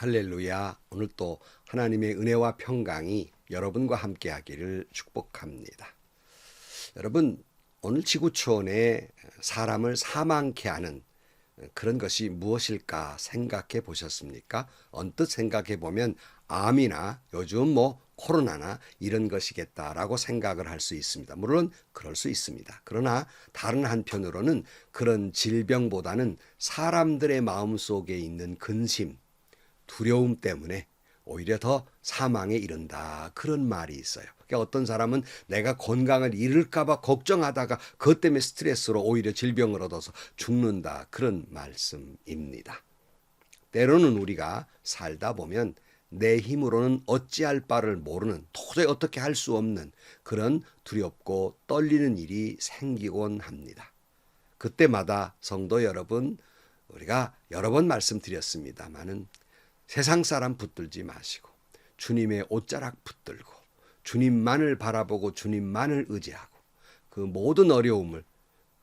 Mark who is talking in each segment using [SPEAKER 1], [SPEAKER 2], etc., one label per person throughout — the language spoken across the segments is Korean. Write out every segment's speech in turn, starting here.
[SPEAKER 1] 할렐루야. 오늘 또 하나님의 은혜와 평강이 여러분과 함께 하기를 축복합니다. 여러분, 오늘 지구촌에 사람을 사망케 하는 그런 것이 무엇일까 생각해 보셨습니까? 언뜻 생각해 보면 암이나 요즘 뭐 코로나나 이런 것이겠다라고 생각을 할 수 있습니다. 물론 그럴 수 있습니다. 그러나 다른 한편으로는 그런 질병보다는 사람들의 마음 속에 있는 근심, 두려움 때문에 오히려 더 사망에 이른다. 그런 말이 있어요. 그러니까 어떤 사람은 내가 건강을 잃을까봐 걱정하다가 그것 때문에 스트레스로 오히려 질병을 얻어서 죽는다. 그런 말씀입니다. 때로는 우리가 살다 보면 내 힘으로는 어찌할 바를 모르는 도저히 어떻게 할 수 없는 그런 두렵고 떨리는 일이 생기곤 합니다. 그때마다 성도 여러분 우리가 여러 번 말씀드렸습니다마는 세상 사람 붙들지 마시고 주님의 옷자락 붙들고 주님만을 바라보고 주님만을 의지하고 그 모든 어려움을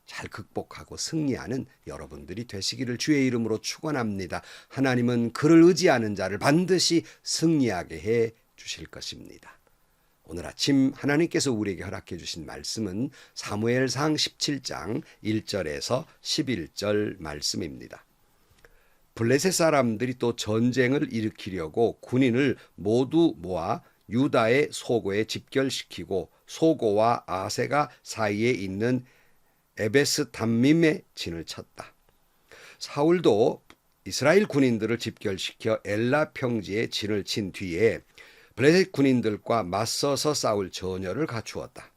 [SPEAKER 1] 잘 극복하고 승리하는 여러분들이 되시기를 주의 이름으로 축원합니다. 하나님은 그를 의지하는 자를 반드시 승리하게 해 주실 것입니다. 오늘 아침 하나님께서 우리에게 허락해 주신 말씀은 사무엘상 17장 1절에서 11절 말씀입니다. 블레셋 사람들이 또 전쟁을 일으키려고 군인을 모두 모아 유다의 소고에 집결시키고 소고와 아세가 사이에 있는 에베스 담밈의 진을 쳤다. 사울도 이스라엘 군인들을 집결시켜 엘라 평지에 진을 친 뒤에 블레셋 군인들과 맞서서 싸울 전열을 갖추었다.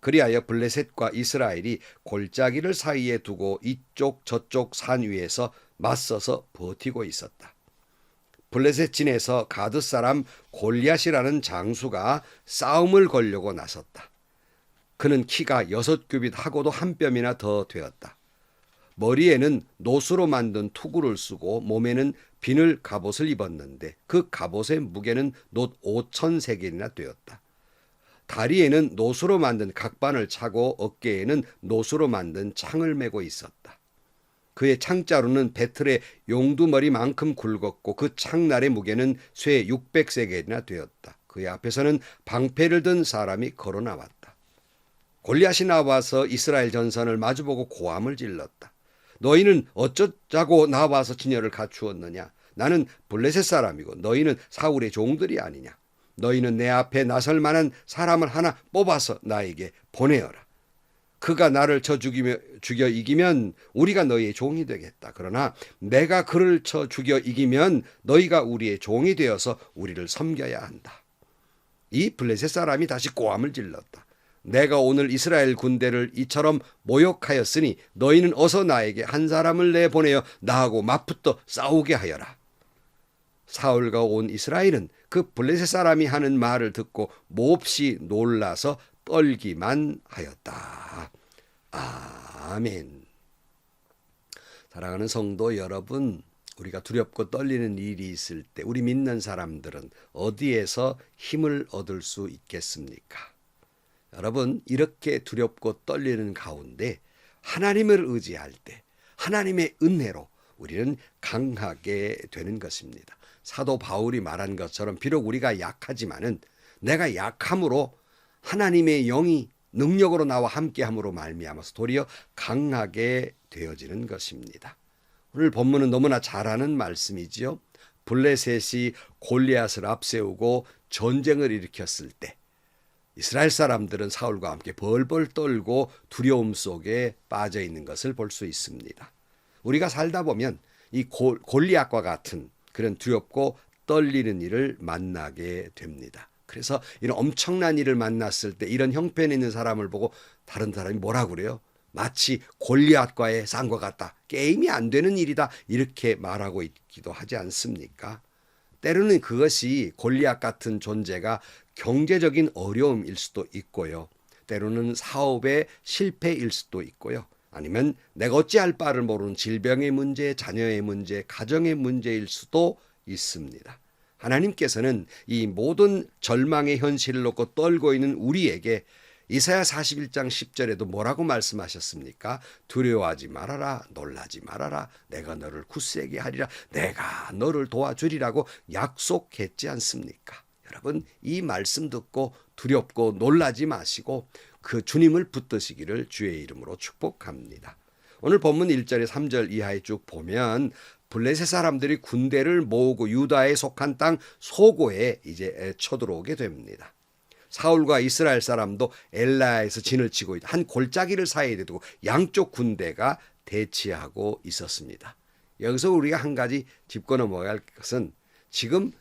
[SPEAKER 1] 그리하여 블레셋과 이스라엘이 골짜기를 사이에 두고 이쪽 저쪽 산 위에서 맞서서 버티고 있었다. 블레셋 진에서 가드 사람 골리앗이라는 장수가 싸움을 걸려고 나섰다. 그는 키가 여섯 규빗 하고도 한 뼘이나 더 되었다. 머리에는 노수로 만든 투구를 쓰고 몸에는 비늘 갑옷을 입었는데 그 갑옷의 무게는 놋 오천 세겔이나 되었다. 다리에는 노수로 만든 각반을 차고 어깨에는 노수로 만든 창을 메고 있었다. 그의 창자루는 배틀의 용두머리만큼 굵었고 그 창날의 무게는 쇠 600세겔이나 되었다. 그의 앞에서는 방패를 든 사람이 걸어 나왔다. 골리앗이 나와서 이스라엘 전선을 마주보고 고함을 질렀다. 너희는 어쩌자고 나와서 진열을 갖추었느냐? 나는 블레셋 사람이고 너희는 사울의 종들이 아니냐? 너희는 내 앞에 나설 만한 사람을 하나 뽑아서 나에게 보내어라. 그가 나를 쳐 죽이며 죽여 이기면 우리가 너희의 종이 되겠다. 그러나 내가 그를 쳐 죽여 이기면 너희가 우리의 종이 되어서 우리를 섬겨야 한다. 이 블레셋 사람이 다시 고함을 질렀다. 내가 오늘 이스라엘 군대를 이처럼 모욕하였으니 너희는 어서 나에게 한 사람을 내보내어 나하고 맞붙어 싸우게 하여라. 사울과 온 이스라엘은 그 블레셋 사람이 하는 말을 듣고 몹시 놀라서 떨기만 하였다. 아멘. 사랑하는 성도 여러분, 우리가 두렵고 떨리는 일이 있을 때 우리 믿는 사람들은 어디에서 힘을 얻을 수 있겠습니까? 여러분, 이렇게 두렵고 떨리는 가운데 하나님을 의지할 때 하나님의 은혜로 우리는 강하게 되는 것입니다. 사도 바울이 말한 것처럼 비록 우리가 약하지만은 내가 약함으로 하나님의 영이 능력으로 나와 함께함으로 말미암아서 도리어 강하게 되어지는 것입니다. 오늘 본문은 너무나 잘 아는 말씀이지요. 블레셋이 골리앗을 앞세우고 전쟁을 일으켰을 때 이스라엘 사람들은 사울과 함께 벌벌 떨고 두려움 속에 빠져 있는 것을 볼 수 있습니다. 우리가 살다 보면 이 골리앗과 같은 그런 두렵고 떨리는 일을 만나게 됩니다. 그래서 이런 엄청난 일을 만났을 때 이런 형편에 있는 사람을 보고 다른 사람이 뭐라 그래요? 마치 골리앗과의 쌍과 같다. 게임이 안 되는 일이다. 이렇게 말하고 있기도 하지 않습니까? 때로는 그것이 골리앗 같은 존재가 경제적인 어려움일 수도 있고요. 때로는 사업의 실패일 수도 있고요. 아니면 내가 어찌할 바를 모르는 질병의 문제, 자녀의 문제, 가정의 문제일 수도 있습니다. 하나님께서는 이 모든 절망의 현실을 놓고 떨고 있는 우리에게 이사야 41장 10절에도 뭐라고 말씀하셨습니까? 두려워하지 말아라, 놀라지 말아라, 내가 너를 굳세게 하리라, 내가 너를 도와주리라고 약속했지 않습니까? 여러분, 이 말씀 듣고 두렵고 놀라지 마시고 그 주님을 붙드시기를 주의 이름으로 축복합니다. 오늘 본문 1절에 3절 이하에 쭉 보면 블레셋 사람들이 군대를 모으고 유다에 속한 땅 소고에 이제 쳐들어오게 됩니다. 사울과 이스라엘 사람도 엘라에서 진을 치고. 한 골짜기를 사이에 두고 양쪽 군대가 대치하고 있었습니다. 여기서 우리가 한 가지 짚고 넘어갈 것은 지금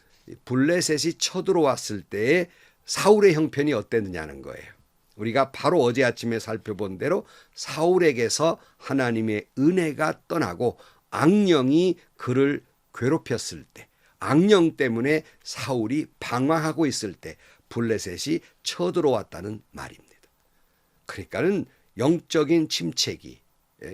[SPEAKER 1] 블레셋이 쳐들어왔을 때의 사울의 형편이 어땠느냐는 거예요. 우리가 바로 어제 아침에 살펴본 대로 사울에게서 하나님의 은혜가 떠나고 악령이 그를 괴롭혔을 때, 악령 때문에 사울이 방황하고 있을 때 블레셋이 쳐들어왔다는 말입니다. 그러니까는 영적인 침체기, 예,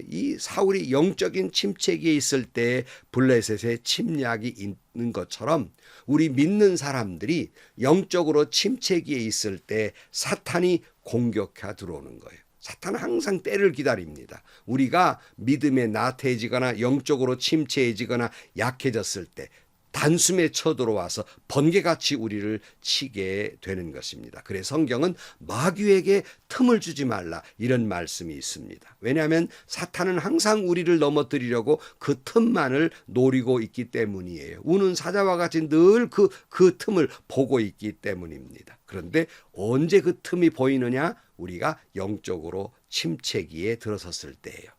[SPEAKER 1] 이 사울이 영적인 침체기에 있을 때 블레셋의 침략이 있는 것처럼 우리 믿는 사람들이 영적으로 침체기에 있을 때 사탄이 공격해 들어오는 거예요. 사탄은 항상 때를 기다립니다. 우리가 믿음에 나태해지거나 영적으로 침체해지거나 약해졌을 때 단숨에 쳐들어와서 번개같이 우리를 치게 되는 것입니다. 그래서 성경은 마귀에게 틈을 주지 말라 이런 말씀이 있습니다. 왜냐하면 사탄은 항상 우리를 넘어뜨리려고 그 틈만을 노리고 있기 때문이에요. 우는 사자와 같이 늘 그 그 틈을 보고 있기 때문입니다. 그런데 언제 그 틈이 보이느냐? 우리가 영적으로 침체기에 들어섰을 때예요.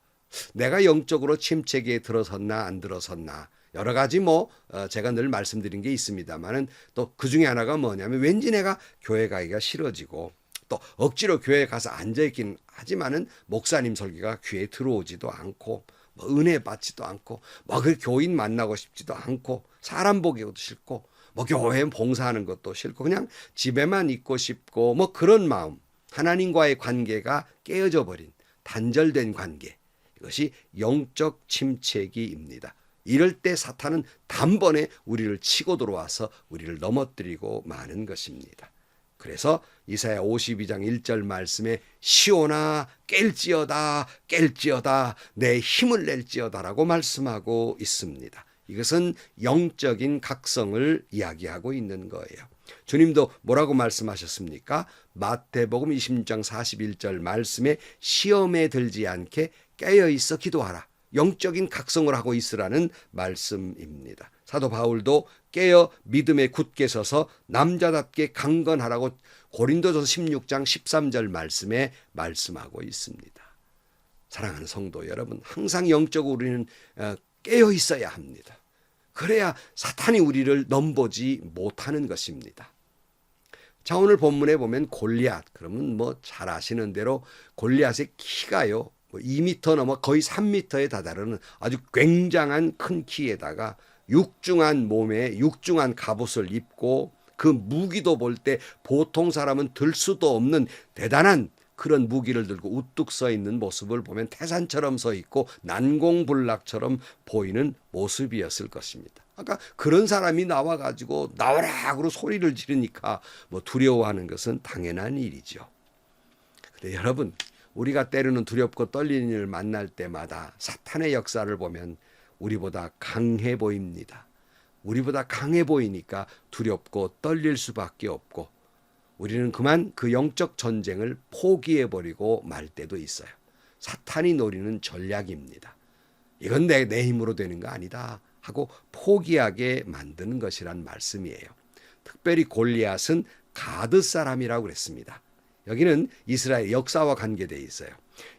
[SPEAKER 1] 내가 영적으로 침체기에 들어섰나 안 들어섰나 여러 가지 뭐 어, 제가 늘 말씀드린 게 있습니다만은 또 그 중에 하나가 뭐냐면 왠지 내가 교회 가기가 싫어지고 또 억지로 교회 가서 앉아 있긴 하지만은 목사님 설교가 귀에 들어오지도 않고 뭐 은혜 받지도 않고 뭐 그 교인 만나고 싶지도 않고 사람 보기도 싫고 뭐 교회 봉사하는 것도 싫고 그냥 집에만 있고 싶고 뭐 그런 마음 하나님과의 관계가 깨어져 버린 단절된 관계 이것이 영적 침체기입니다. 이럴 때 사탄은 단번에 우리를 치고 들어와서 우리를 넘어뜨리고 마는 것입니다. 그래서 이사야 52장 1절 말씀에 시오나 깰지어다 깰지어다 내 힘을 낼지어다라고 말씀하고 있습니다. 이것은 영적인 각성을 이야기하고 있는 거예요. 주님도 뭐라고 말씀하셨습니까? 마태복음 26장 41절 말씀에 시험에 들지 않게 깨어 있어 기도하라. 영적인 각성을 하고 있으라는 말씀입니다. 사도 바울도 깨어 믿음에 굳게 서서 남자답게 강건하라고 고린도전서 16장 13절 말씀에 말씀하고 있습니다. 사랑하는 성도 여러분, 항상 영적으로 우리는 어, 깨어 있어야 합니다. 그래야 사탄이 우리를 넘보지 못하는 것입니다. 자, 오늘 본문에 보면 골리앗, 그러면 뭐 잘 아시는 대로 골리앗의 키가요, 2미터 뭐 넘어 거의 3미터에 다다르는 아주 굉장한 큰 키에다가 육중한 몸에 육중한 갑옷을 입고 그 무기도 볼 때 보통 사람은 들 수도 없는 대단한 그런 무기를 들고 우뚝 서 있는 모습을 보면 태산처럼 서 있고 난공불락처럼 보이는 모습이었을 것입니다. 아까 그런 사람이 나와 가지고 나와라 하고 소리를 지르니까 뭐 두려워하는 것은 당연한 일이죠. 근데 여러분 우리가 때로는 두렵고 떨리는 일을 만날 때마다 사탄의 역사를 보면 우리보다 강해 보입니다. 우리보다 강해 보이니까 두렵고 떨릴 수밖에 없고 우리는 그만 그 영적 전쟁을 포기해 버리고 말 때도 있어요. 사탄이 노리는 전략입니다. 이건 내, 내 힘으로 되는 거 아니다 하고 포기하게 만드는 것이란 말씀이에요. 특별히 골리앗은 가드 사람이라고 그랬습니다. 여기는 이스라엘 역사와 관계되어 있어요.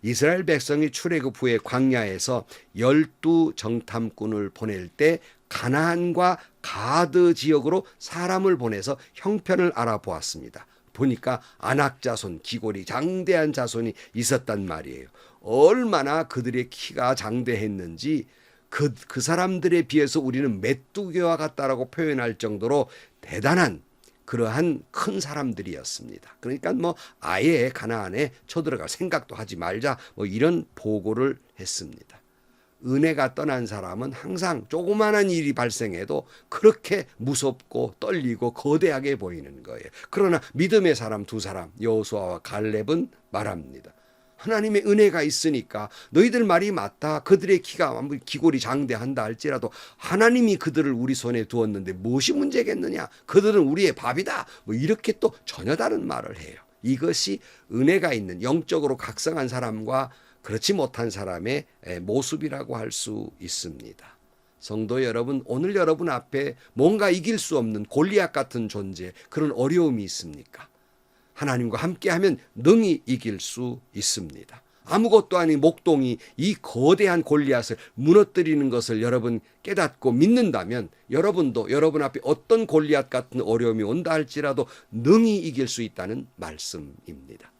[SPEAKER 1] 이스라엘 백성이 출애굽 후에 광야에서 열두 정탐꾼을 보낼 때 가나안과 가드 지역으로 사람을 보내서 형편을 알아보았습니다. 보니까 안악 자손, 기골이 장대한 자손이 있었단 말이에요. 얼마나 그들의 키가 장대했는지 그, 그 사람들에 비해서 우리는 메뚜기와 같다라고 표현할 정도로 대단한 그러한 큰 사람들이었습니다. 그러니까 뭐 아예 가나안에 쳐들어갈 생각도 하지 말자 뭐 이런 보고를 했습니다. 은혜가 떠난 사람은 항상 조그마한 일이 발생해도 그렇게 무섭고 떨리고 거대하게 보이는 거예요. 그러나 믿음의 사람 두 사람 여호수아와 갈렙은 말합니다. 하나님의 은혜가 있으니까 너희들 말이 맞다. 그들의 키가 아무리 기골이 장대한다 할지라도 하나님이 그들을 우리 손에 두었는데 무엇이 문제겠느냐? 그들은 우리의 밥이다. 뭐 이렇게 또 전혀 다른 말을 해요. 이것이 은혜가 있는 영적으로 각성한 사람과 그렇지 못한 사람의 모습이라고 할 수 있습니다. 성도 여러분, 오늘 여러분 앞에 뭔가 이길 수 없는 골리앗 같은 존재, 그런 어려움이 있습니까? 하나님과 함께하면 능히 이길 수 있습니다. 아무것도 아닌 목동이 이 거대한 골리앗을 무너뜨리는 것을 여러분 깨닫고 믿는다면 여러분도 여러분 앞에 어떤 골리앗 같은 어려움이 온다 할지라도 능히 이길 수 있다는 말씀입니다.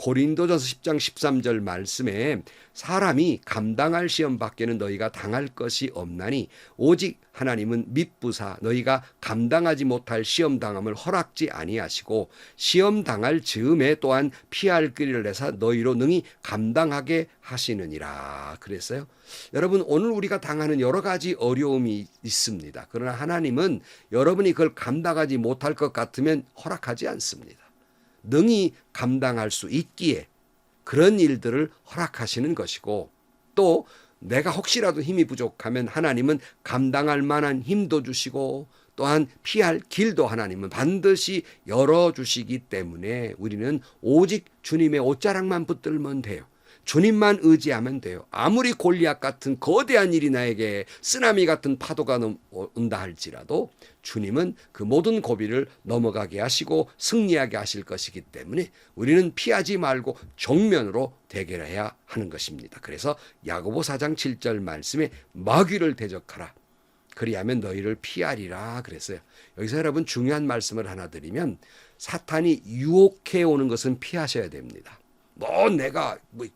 [SPEAKER 1] 고린도전서 10장 13절 말씀에 사람이 감당할 시험 밖에는 너희가 당할 것이 없나니 오직 하나님은 밑부사 너희가 감당하지 못할 시험 당함을 허락지 아니하시고 시험 당할 즈음에 또한 피할 길을 내사 너희로 능히 감당하게 하시느니라 그랬어요. 여러분 오늘 우리가 당하는 여러 가지 어려움이 있습니다. 그러나 하나님은 여러분이 그걸 감당하지 못할 것 같으면 허락하지 않습니다. 능히 감당할 수 있기에 그런 일들을 허락하시는 것이고 또 내가 혹시라도 힘이 부족하면 하나님은 감당할 만한 힘도 주시고 또한 피할 길도 하나님은 반드시 열어주시기 때문에 우리는 오직 주님의 옷자락만 붙들면 돼요. 주님만 의지하면 돼요. 아무리 골리앗 같은 거대한 일이 나에게 쓰나미 같은 파도가 온다 할지라도 주님은 그 모든 고비를 넘어가게 하시고 승리하게 하실 것이기 때문에 우리는 피하지 말고 정면으로 대결해야 하는 것입니다. 그래서 야고보 4장 7절 말씀에 마귀를 대적하라. 그리하면 너희를 피하리라 그랬어요. 여기서 여러분 중요한 말씀을 하나 드리면 사탄이 유혹해 오는 것은 피하셔야 됩니다. 뭐 내가 뭐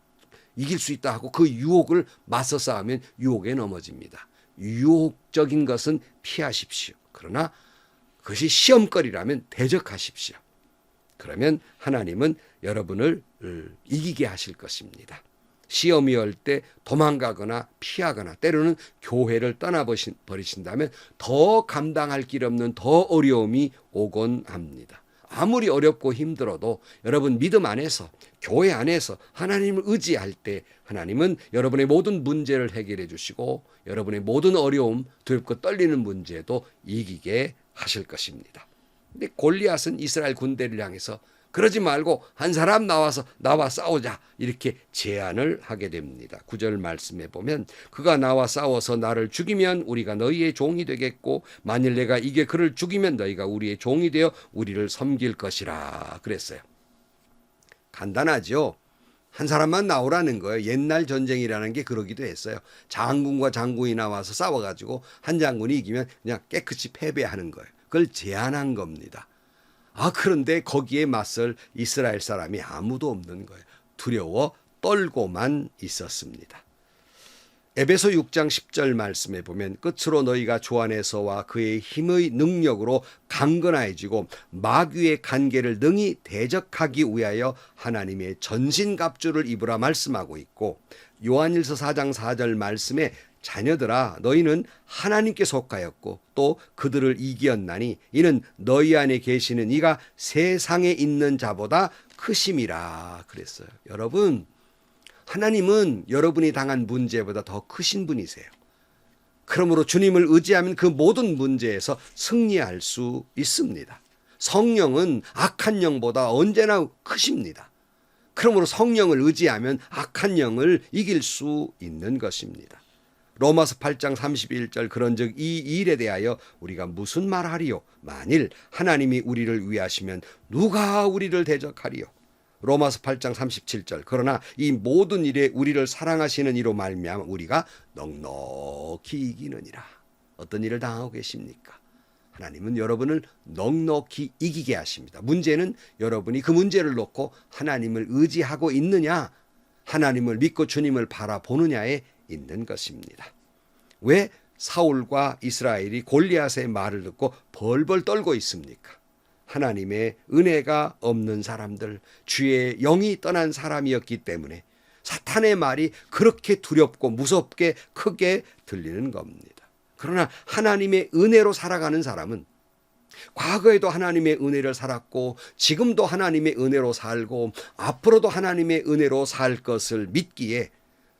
[SPEAKER 1] 이길 수 있다 하고 그 유혹을 맞서 싸우면 유혹에 넘어집니다. 유혹적인 것은 피하십시오. 그러나 그것이 시험거리라면 대적하십시오. 그러면 하나님은 여러분을 이기게 하실 것입니다. 시험이 올 때 도망가거나 피하거나 때로는 교회를 떠나버리신다면 더 감당할 길 없는 더 어려움이 오곤 합니다. 아무리 어렵고 힘들어도 여러분 믿음 안에서 교회 안에서 하나님을 의지할 때 하나님은 여러분의 모든 문제를 해결해 주시고 여러분의 모든 어려움, 두렵고 떨리는 문제도 이기게 하실 것입니다. 근데 골리앗은 이스라엘 군대를 향해서 그러지 말고 한 사람 나와서 나와 싸우자 이렇게 제안을 하게 됩니다. 구절 말씀에 보면 그가 나와 싸워서 나를 죽이면 우리가 너희의 종이 되겠고 만일 내가 이게 그를 죽이면 너희가 우리의 종이 되어 우리를 섬길 것이라 그랬어요. 간단하죠. 한 사람만 나오라는 거예요. 옛날 전쟁이라는 게 그러기도 했어요. 장군과 장군이 나와서 싸워가지고 한 장군이 이기면 그냥 깨끗이 패배하는 거예요. 그걸 제안한 겁니다. 아, 그런데 거기에 맞설 이스라엘 사람이 아무도 없는 거예요. 두려워 떨고만 있었습니다. 에베소 6장 10절 말씀에 보면 끝으로 너희가 주 안에서와 그의 힘의 능력으로 강건해지고 마귀의 간계를 능히 대적하기 위하여 하나님의 전신갑주를 입으라 말씀하고 있고 요한일서 4장 4절 말씀에 자녀들아 너희는 하나님께 속하였고 또 그들을 이기었나니 이는 너희 안에 계시는 이가 세상에 있는 자보다 크심이라 그랬어요. 여러분 하나님은 여러분이 당한 문제보다 더 크신 분이세요. 그러므로 주님을 의지하면 그 모든 문제에서 승리할 수 있습니다. 성령은 악한 영보다 언제나 크십니다. 그러므로 성령을 의지하면 악한 영을 이길 수 있는 것입니다. 로마서 8장 31절 그런즉 이 일에 대하여 우리가 무슨 말하리요? 만일 하나님이 우리를 위하시면 누가 우리를 대적하리요? 로마서 8장 37절 그러나 이 모든 일에 우리를 사랑하시는 이로 말미암아 우리가 넉넉히 이기느니라. 어떤 일을 당하고 계십니까? 하나님은 여러분을 넉넉히 이기게 하십니다. 문제는 여러분이 그 문제를 놓고 하나님을 의지하고 있느냐 하나님을 믿고 주님을 바라보느냐에 있는 것입니다. 왜 사울과 이스라엘이 골리앗의 말을 듣고 벌벌 떨고 있습니까? 하나님의 은혜가 없는 사람들, 주의 영이 떠난 사람이었기 때문에 사탄의 말이 그렇게 두렵고 무섭게 크게 들리는 겁니다. 그러나 하나님의 은혜로 살아가는 사람은 과거에도 하나님의 은혜를 살았고 지금도 하나님의 은혜로 살고 앞으로도 하나님의 은혜로 살 것을 믿기에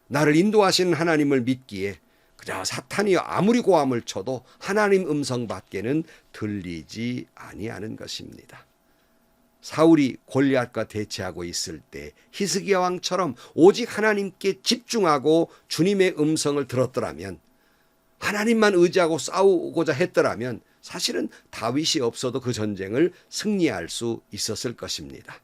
[SPEAKER 1] 나를 인도하시는 하나님을 믿기에 그저 사탄이 아무리 고함을 쳐도 하나님 음성 밖에는 들리지 아니하는 것입니다. 사울이 골리앗과 대치하고 있을 때 히스기야 왕처럼 오직 하나님께 집중하고 주님의 음성을 들었더라면 하나님만 의지하고 싸우고자 했더라면 사실은 다윗이 없어도 그 전쟁을 승리할 수 있었을 것입니다.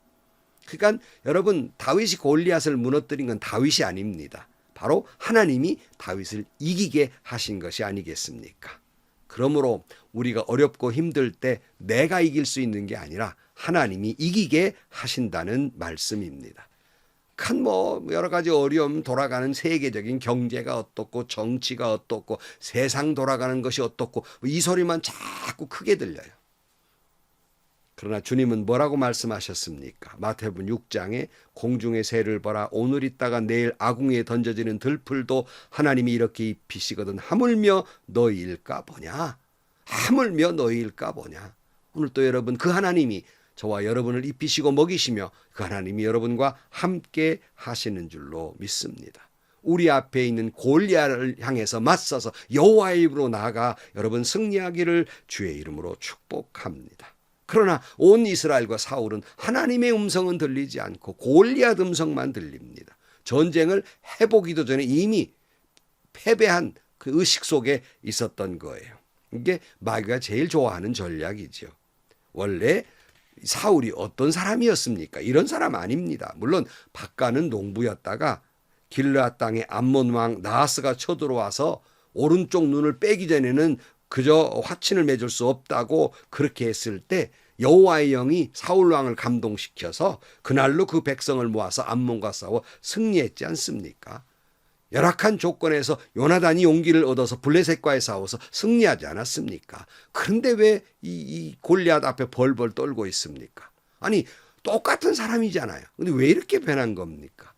[SPEAKER 1] 그러니까 여러분 다윗이 골리앗을 무너뜨린 건 다윗이 아닙니다. 바로 하나님이 다윗을 이기게 하신 것이 아니겠습니까? 그러므로 우리가 어렵고 힘들 때 내가 이길 수 있는 게 아니라 하나님이 이기게 하신다는 말씀입니다. 큰뭐 여러 가지 어려움 돌아가는 세계적인 경제가 어떻고 정치가 어떻고 세상 돌아가는 것이 어떻고 이 소리만 자꾸 크게 들려요. 그러나 주님은 뭐라고 말씀하셨습니까? 마태복음 6장에 공중의 새를 보라 오늘 있다가 내일 아궁이에 던져지는 들풀도 하나님이 이렇게 입히시거든 하물며 너희일까 보냐? 하물며 너희일까 보냐? 오늘 또 여러분 그 하나님이 저와 여러분을 입히시고 먹이시며 그 하나님이 여러분과 함께 하시는 줄로 믿습니다. 우리 앞에 있는 골리앗을 향해서 맞서서 여호와의 입으로 나아가 여러분 승리하기를 주의 이름으로 축복합니다. 그러나 온 이스라엘과 사울은 하나님의 음성은 들리지 않고 골리앗 음성만 들립니다. 전쟁을 해보기도 전에 이미 패배한 그 의식 속에 있었던 거예요. 이게 마귀가 제일 좋아하는 전략이죠. 원래 사울이 어떤 사람이었습니까? 이런 사람 아닙니다. 물론 박가는 농부였다가 길르앗 땅에 암몬 왕 나하스가 쳐들어와서 오른쪽 눈을 빼기 전에는 그저 화친을 맺을 수 없다고 그렇게 했을 때 여호와의 영이 사울 왕을 감동시켜서 그날로 그 백성을 모아서 암몬과 싸워 승리했지 않습니까? 열악한 조건에서 요나단이 용기를 얻어서 블레셋과의 싸워서 승리하지 않았습니까? 그런데 왜 이 골리앗 앞에 벌벌 떨고 있습니까? 아니 똑같은 사람이잖아요. 근데 왜 이렇게 변한 겁니까?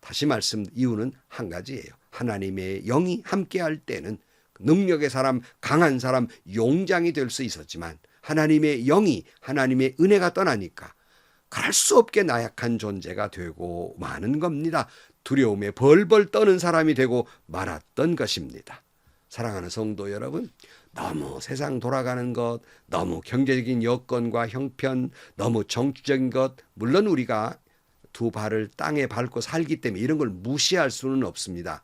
[SPEAKER 1] 다시 말씀 이유는 한 가지예요. 하나님의 영이 함께할 때는 능력의 사람, 강한 사람, 용장이 될 수 있었지만 하나님의 영이 하나님의 은혜가 떠나니까 그럴 수 없게 나약한 존재가 되고 마는 겁니다. 두려움에 벌벌 떠는 사람이 되고 말았던 것입니다. 사랑하는 성도 여러분, 너무 세상 돌아가는 것, 너무 경제적인 여건과 형편, 너무 정치적인 것, 물론 우리가 두 발을 땅에 밟고 살기 때문에 이런 걸 무시할 수는 없습니다.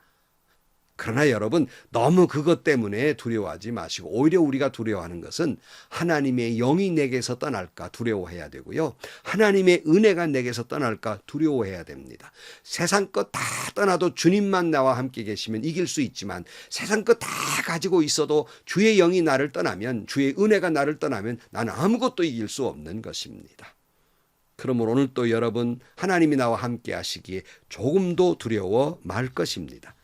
[SPEAKER 1] 그러나 여러분 너무 그것 때문에 두려워하지 마시고 오히려 우리가 두려워하는 것은 하나님의 영이 내게서 떠날까 두려워해야 되고요. 하나님의 은혜가 내게서 떠날까 두려워해야 됩니다. 세상 것 다 떠나도 주님만 나와 함께 계시면 이길 수 있지만 세상 것 다 가지고 있어도 주의 영이 나를 떠나면 주의 은혜가 나를 떠나면 나는 아무것도 이길 수 없는 것입니다. 그러므로 오늘 또 여러분 하나님이 나와 함께 하시기에 조금도 두려워 말 것입니다.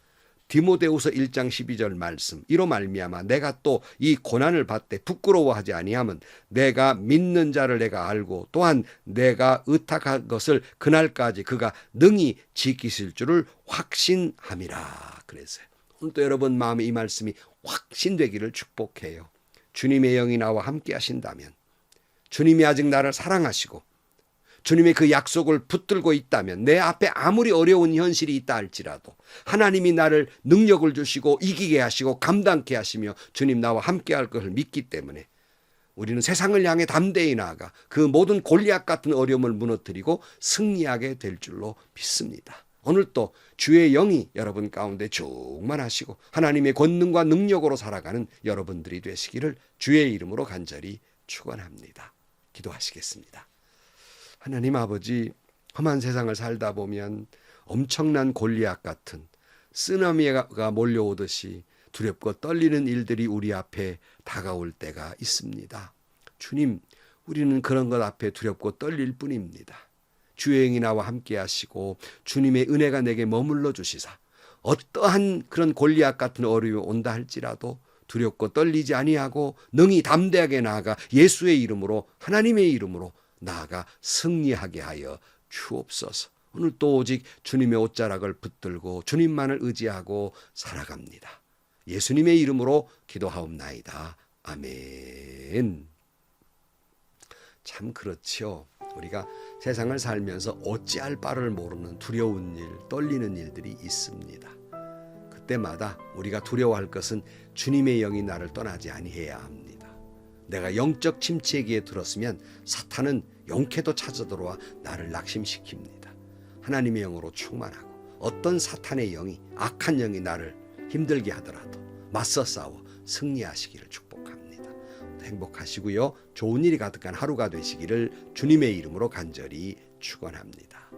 [SPEAKER 1] 디모데후서 1장 12절 말씀 이로 말미암아 내가 또 이 고난을 받되 부끄러워하지 아니함은 내가 믿는 자를 내가 알고 또한 내가 의탁한 것을 그날까지 그가 능히 지키실 줄을 확신함이라 그랬어요. 오늘 또 여러분 마음에 이 말씀이 확신되기를 축복해요. 주님의 영이 나와 함께 하신다면 주님이 아직 나를 사랑하시고 주님의 그 약속을 붙들고 있다면 내 앞에 아무리 어려운 현실이 있다 할지라도 하나님이 나를 능력을 주시고 이기게 하시고 감당케 하시며 주님 나와 함께 할 것을 믿기 때문에 우리는 세상을 향해 담대히 나아가 그 모든 골리앗 같은 어려움을 무너뜨리고 승리하게 될 줄로 믿습니다. 오늘 또 주의 영이 여러분 가운데 충만하시고 하나님의 권능과 능력으로 살아가는 여러분들이 되시기를 주의 이름으로 간절히 축원합니다. 기도하시겠습니다. 하나님 아버지 험한 세상을 살다 보면 엄청난 골리앗 같은 쓰나미가 몰려오듯이 두렵고 떨리는 일들이 우리 앞에 다가올 때가 있습니다. 주님, 우리는 그런 것 앞에 두렵고 떨릴 뿐입니다. 주의 영이 나와 함께 하시고 주님의 은혜가 내게 머물러 주시사 어떠한 그런 골리앗 같은 어려움이 온다 할지라도 두렵고 떨리지 아니하고 능히 담대하게 나아가 예수의 이름으로 하나님의 이름으로 나아가 승리하게 하여 주옵소서. 오늘 또 오직 주님의 옷자락을 붙들고 주님만을 의지하고 살아갑니다. 예수님의 이름으로 기도하옵나이다. 아멘. 참 그렇지요. 우리가 세상을 살면서 어찌할 바를 모르는 두려운 일, 떨리는 일들이 있습니다. 그때마다 우리가 두려워할 것은 주님의 영이 나를 떠나지 아니해야 합니다. 내가 영적 침체기에 들었으면 사탄은 용케도 찾아 들어와 나를 낙심시킵니다. 하나님의 영으로 충만하고 어떤 사탄의 영이 악한 영이 나를 힘들게 하더라도 맞서 싸워 승리하시기를 축복합니다. 행복하시고요. 좋은 일이 가득한 하루가 되시기를 주님의 이름으로 간절히 축원합니다.